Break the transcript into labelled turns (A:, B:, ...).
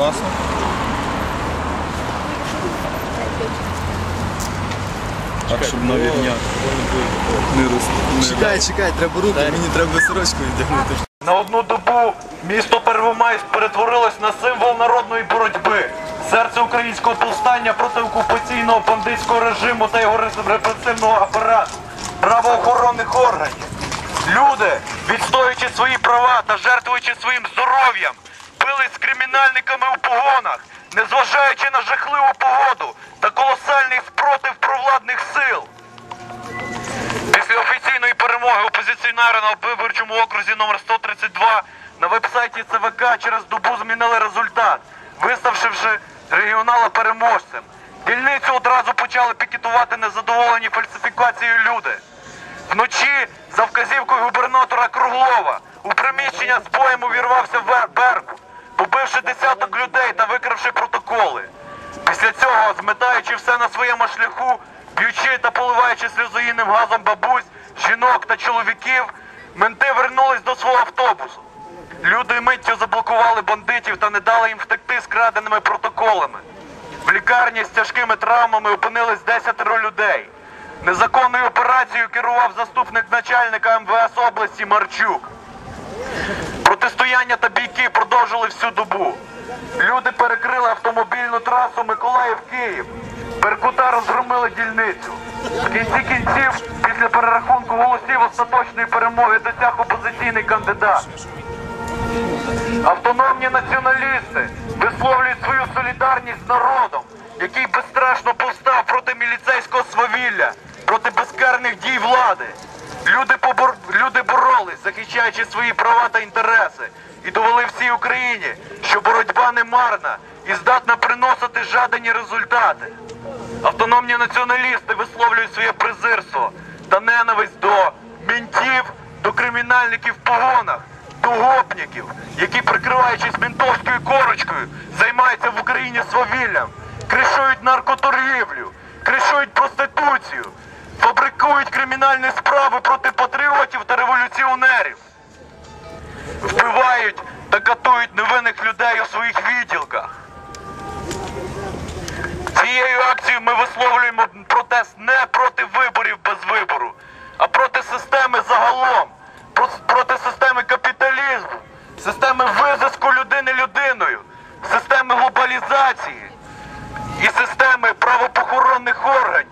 A: класу. Так, щоб на вірня не росли.
B: Чекай, чекай, треба руки, мені треба сорочку віддягнути.
C: На одну добу місто Первомайськ перетворилось на символ народної боротьби, серце українського повстання проти окупаційного бандитського режиму та його репресивного апарату, правоохоронних органів. Люди, відстоюючи свої права та жертвуючи своїм здоров'ям, бились з кримінальниками у погонах, незважаючи на жахливу погоду та колосальний спротив провладних сил. Після офіційної перемоги опозиціонера на виборчому окрузі номер 132 на вебсайті ЦВК через добу змінили результат, виставивши регіонала переможцем. Дільницю одразу почали пікетувати незадоволені фальсифікацією люди. Вночі за вказівкою губернатора Круглова у приміщення з боєм увірвався Беркут, побивши десяток людей та викравши протоколи. Після цього, зметаючи все на своєму шляху, б'ючи та поливаючи сльозоїнним газом бабусь, жінок та чоловіків, менти вернулись до свого автобусу. Люди миттю заблокували бандитів та не дали їм втекти з краденими протоколами. В лікарні з тяжкими травмами опинились 10 людей. Незаконною операцією керував заступник начальника МВС області Марчук. Протистояння та бійки продовжили всю добу. Люди перекрили автомобільну трасу Миколаїв-Київ. Беркута розгромили дільницю. В кінці кінців, після перерахунку голосів остаточної перемоги досяг опозиційний кандидат. Автономні націоналісти висловлюють свою солідарність з народом, який безстрашно повстав проти міліцейського свавілля, проти безкарних дій влади. Люди, побор... Люди боролись, захищаючи свої права та інтереси, і довели всій Україні, що боротьба не марна і здатна приносити жадані результати. Автономні націоналісти висловлюють своє презирство та ненависть до мінтів, до кримінальників в погонах, до гопників, які, прикриваючись ментовською корочкою, займаються в Україні свавіллям, кришують наркоторгівлю, кришують проституцію, фабрикують кримінальні справи проти патріотів та революціонерів, вбивають та катують невинних людей у своїх відділках. Цією акцією ми висловлюємо протест не проти виборів без вибору, а проти системи загалом, проти системи капіталізму, системи визиску людини людиною, системи глобалізації і системи правопохоронних органів.